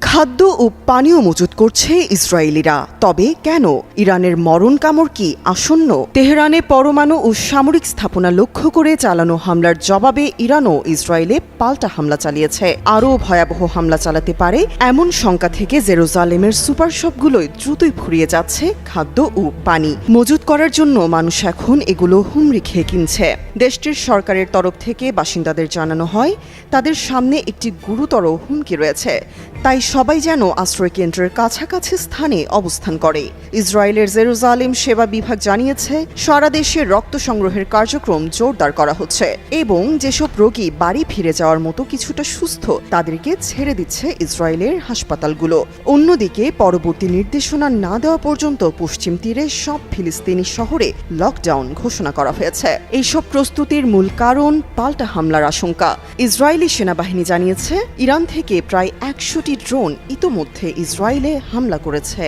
খাদ্য ও পানীয় মজুত করছে ইসরায়েলিরা। তবে কেন? ইরানের মরণ কামড় কি আসন্ন? তেহরানে পরমাণু ও সামরিক স্থাপনা লক্ষ্য করে চালানো হামলার জবাবে ইরানও ইসরায়েলে পাল্টা হামলা চালিয়েছে। আরও ভয়াবহ হামলা চালাতে পারে এমন শঙ্কা থেকে জেরুজালেমের সুপার শপগুলোয় দ্রুতই ফুরিয়ে যাচ্ছে খাদ্য ও পানি। মজুত করার জন্য মানুষ এখন এগুলো হুমড়ি খেয়ে কিনছে। দেশটির সরকারের তরফ থেকে বাসিন্দাদের জানানো হয়, তাদের সামনে একটি গুরুতর হুমকি রয়েছে। তাই সবাই যেন আশ্রয় কেন্দ্রের কাছাকাছি স্থানে অবস্থান করে। ইসরায়েলের জেরুজালেম সেবা বিভাগ জানিয়েছে, সারা দেশে রক্ত সংগ্রহের কার্যক্রম জোরদার করা হচ্ছে এবং যেসব রোগী বাড়ি ফিরে যাওয়ার মতো কিছুটা সুস্থ তাদেরকে ছেড়ে দিচ্ছে ইসরায়েলের হাসপাতালগুলো। অন্যদিকে পরবর্তী নির্দেশনা না দেওয়া পর্যন্ত পশ্চিম তীরে সব ফিলিস্তিনি শহরে লকডাউন ঘোষণা করা হয়েছে। এইসব প্রস্তুতির মূল কারণ পাল্টা হামলার আশঙ্কা। ইসরায়েলি সেনাবাহিনী জানিয়েছে, ইরান থেকে প্রায় একশোটি ড্রোন ইতোমধ্যে ইসরায়েলে হামলা করেছে।